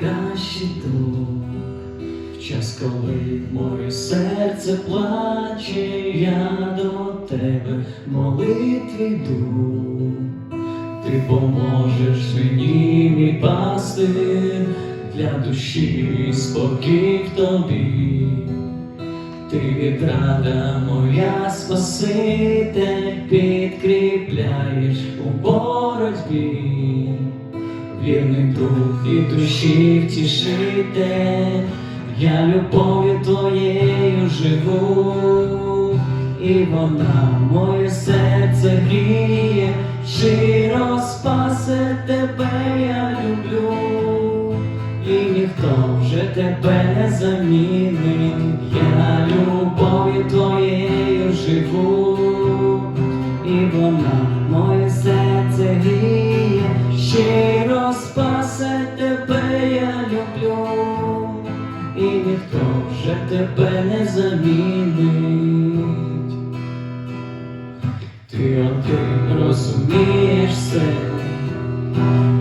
Друг, в час, коли моє серце плаче, я до тебе молитві йду. Ти поможеш мені, мій пастир, для душі спокій в тобі. Ти відрада моя спаситель, підкріпляєш у боротьбі, вірний друг і душі втішитель, я любов'ю твоєю живу, і вона моє серце гріє, щиро спасе тебе, я люблю і ніхто вже тебе не замінить. Я любов'ю твоєю живу, і вона люблю, і ніхто вже тебе не замінить. Ти один розумієш все.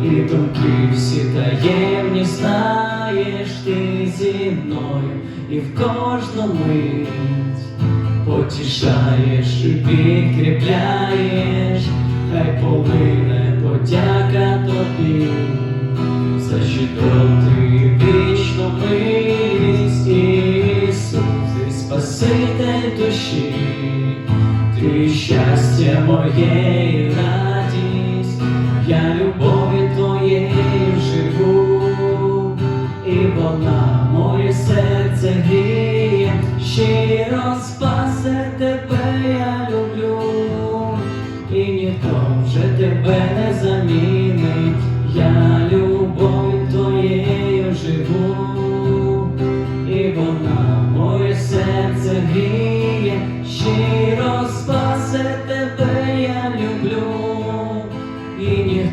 І думки всі таємні знаєш ти зі мною і в кожну мить потішаєш і підкріпляєш, хай полине подяка тобі за душі, ти щастя моєї радість, я любові твоєю живу, і вона моє серце гріє, щиро спасе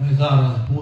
Ми зараз